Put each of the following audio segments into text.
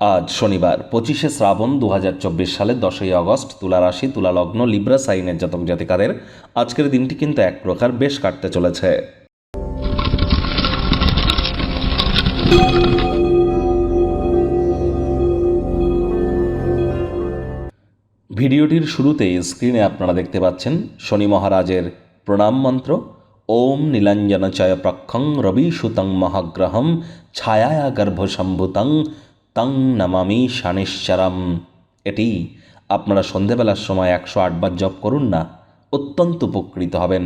আজ শনিবার, পঁচিশে শ্রাবণ দু সালের দশই আগস্ট, তুলা রাশি, তুলা লগ্ন, লিব্রা, সাইনের জাতক জাতিকাদের আজকের দিনটি কিন্তু এক প্রকার বেশ কাটতে চলেছে। ভিডিওটির শুরুতেই স্ক্রিনে আপনারা দেখতে পাচ্ছেন শনি মহারাজের প্রণাম মন্ত্র, ওম নীলাঞ্জনচয় প্রক্ষং রবি সুতং মহাগ্রহম ছায়া গর্ভ গর্ভসম্ভুতং তং নমামি শানেশ্বরম এটি আপনারা সন্ধেবেলার সময় একশো আটবার জপ করুন না, অত্যন্ত উপকৃত হবেন।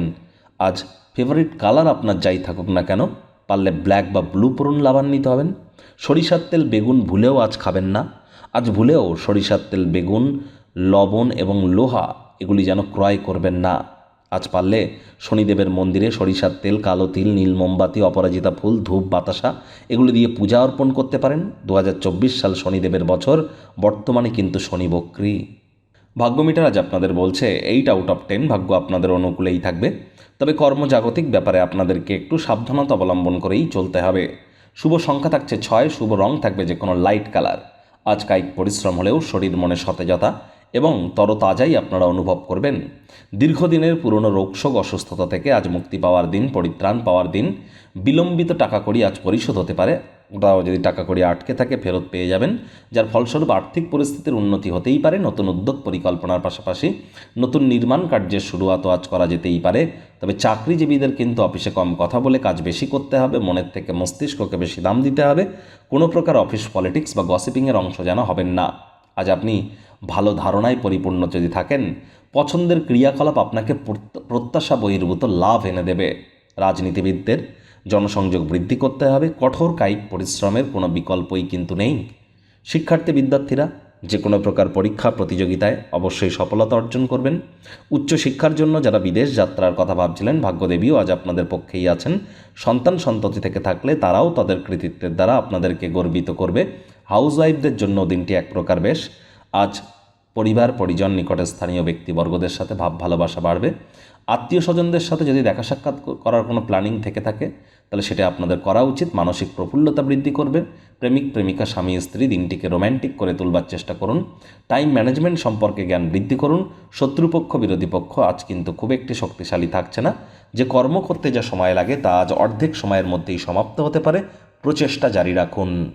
আজ ফেভারিট কালার আপনার যাই থাকুক না কেন, পারলে ব্ল্যাক বা ব্লু পরুন লাভান্বিত হবেন। সরিষার তেল, বেগুন ভুলেও আজ খাবেন না। আজ ভুলেও সরিষার তেল, বেগুন, লবণ এবং লোহা এগুলি যেন ক্রয় করবেন না। আজ পারলে শনিদেবের মন্দিরে সরিষার তেল, কালো তিল, নীল মোমবাতি, অপরাজিতা ফুল, ধূপ, বাতাসা, এগুলি দিয়ে পূজা অর্পণ করতে পারেন। দু হাজার চব্বিশ সাল শনিদেবের বছর, বর্তমানে কিন্তু শনি বক্রী। ভাগ্যমিটার আজ আপনাদের বলছে এইট আউট অফ টেন ভাগ্য আপনাদের অনুকূলেই থাকবে। তবে কর্মজাগতিক ব্যাপারে আপনাদেরকে একটু সাবধানতা অবলম্বন করেই চলতে হবে। শুভ সংখ্যা থাকছে ছয়, শুভ রং থাকবে যে কোনো লাইট কালার আজ কায়িক পরিশ্রম হলেও শরীর মনে সতেজতা এবং তরতাজাই আপনারা অনুভব করবেন। দীর্ঘদিনের পুরনো রোগশোক অসুস্থতা থেকে আজ মুক্তি পাওয়ার দিন, পরিত্রাণ পাওয়ার দিন। বিলম্বিত টাকা করি আজ পরিশোধ হতে পারে। ওটাও যদি টাকা কড়ি আটকে থাকে, ফেরত পেয়ে যাবেন। যার ফলস্বরূপ আর্থিক পরিস্থিতির উন্নতি হতেই পারে, নতুন উদ্যোগ পরিকল্পনার পাশাপাশি নতুন নির্মাণ কার্যের শুরুয়াতও আজ করা যেতেই পারে। তবে চাকরিজীবীদের কিন্তু অফিসে কম কথা বলে কাজ বেশি করতে হবে, মনের থেকে মস্তিষ্ককে বেশি দাম দিতে হবে। কোনো প্রকার অফিস পলিটিক্স বা গসিপিংয়ের অংশ যেন হবেন না। আজ আপনি ভালো ধারণায় পরিপূর্ণ যদি থাকেন, পছন্দের ক্রিয়াকলাপ আপনাকে প্রত্য- প্রত্যাশা বহির্ভূত লাভ এনে দেবে। রাজনীতিবিদদের জনসংযোগ বৃদ্ধি করতে হবে, কঠোর কায়িক পরিশ্রমের কোনো বিকল্পই কিন্তু নেই। শিক্ষার্থী বিদ্যার্থীরা যে কোনো প্রকার পরীক্ষা প্রতিযোগিতায় অবশ্যই সফলতা অর্জন করবেন। উচ্চশিক্ষার জন্য যারা বিদেশ যাত্রার কথা ভাবছিলেন, ভাগ্যদেবীও আজ আপনাদের পক্ষেই আছেন। সন্তান সন্ততি থেকে থাকলে তারাও তাদের কৃতিত্বের দ্বারা আপনাদেরকে গর্বিত করবে। হাউসওয়াইফদের জন্য দিনটি এক প্রকার বেশ। আজ পরিবার, পরিজন, নিকটে স্থানীয় ব্যক্তিবর্গদের সাথে ভাব, ভালোবাসা বাড়বে। আত্মীয় স্বজনদের সাথে যদি দেখা সাক্ষাৎ করার কোনো প্ল্যানিং থেকে থাকে, তাহলে সেটা আপনাদের করা উচিত। মানসিক প্রফুল্লতা বৃদ্ধি করবে। প্রেমিক, প্রেমিকা, স্বামী, স্ত্রী দিনটিকে রোম্যান্টিক করে তুলবার চেষ্টা করুন। টাইম ম্যানেজমেন্ট সম্পর্কে জ্ঞান বৃদ্ধি করুন। শত্রুপক্ষ, বিরোধী পক্ষ আজ কিন্তু খুব একটি শক্তিশালী থাকছে না। যে কর্ম করতে যা সময় লাগে, তা আজ অর্ধেক সময়ের মধ্যেই সমাপ্ত হতে পারে। প্রচেষ্টা জারি রাখুন।